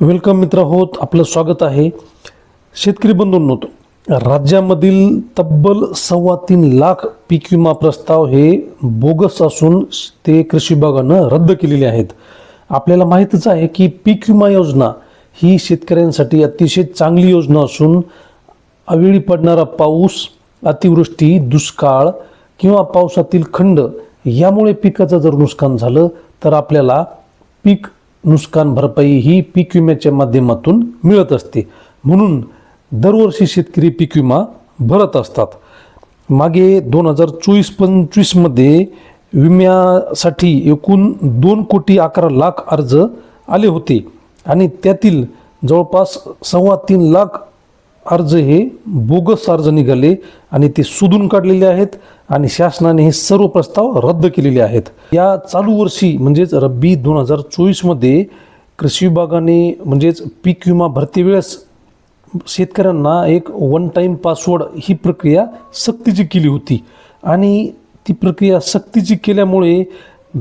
Welcome मित्र होत आपलं स्वागत आहे. शेतकरी बंधूंनो राज्यामधील तब्बल सव्वा तीन लाख पीक विमा प्रस्ताव हे बोगस असून ते कृषी विभागानं रद्द केलेले आहेत. आपल्याला माहीतच आहे की पीक विमा योजना ही शेतकऱ्यांसाठी अतिशय चांगली योजना असून अवेळी पडणारा पाऊस अतिवृष्टी दुष्काळ किंवा पावसातील खंड यामुळे पिकाचं जर नुकसान झालं तर आपल्याला पीक नुकसान भरपाई ही पीक विम्याच्या माध्यमातून मिळत असते. म्हणून दरवर्षी शेतकरी पीक विमा भरत असतात. मागे दोन हजार चोवीस पंचवीसमध्ये विम्यासाठी एकूण दोन कोटी अकरा लाख अर्ज आले होते आणि त्यातील जवळपास सव्वा तीन लाख अर्ज हे बोगस अर्ज निघाले आणि ते शोधून काढलेले आहेत आणि शासनाने हे सर्व प्रस्ताव रद्द केलेले आहेत. या चालू वर्षी म्हणजेच रब्बी दोन हजार चोवीसमध्ये कृषी विभागाने म्हणजेच पीक विमा भरती वेळेस शेतकऱ्यांना एक वन टाईम पासवर्ड ही प्रक्रिया सक्तीची केली होती. आणि ती प्रक्रिया सक्तीची केल्यामुळे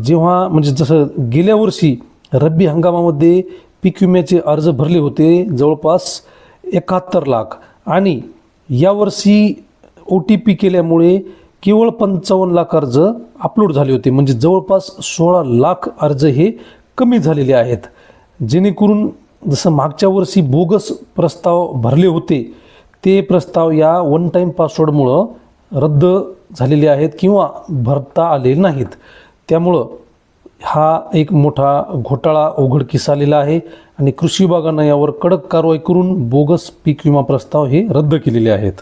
जेव्हा म्हणजे जसं गेल्या वर्षी रब्बी हंगामामध्ये पीक विम्याचे अर्ज भरले होते जवळपास एकाहत्तर लाख. आणि यावर्षी ओ टी पी केल्यामुळे केवळ पंचावन्न लाख अर्ज अपलोड झाले होते. म्हणजे जवळपास सोळा लाख अर्ज हे कमी झालेले आहेत. जेणेकरून जसं मागच्या वर्षी बोगस प्रस्ताव भरले होते ते प्रस्ताव या वन टाईम पासवर्डमुळं रद्द झालेले आहेत किंवा भरता आले नाहीत. त्यामुळं हा एक मोठा घोटाळा उघडकीस आलेला आहे आणि कृषी विभागानं यावर कडक कारवाई करून बोगस पीक विमा प्रस्ताव हे रद्द केलेले आहेत.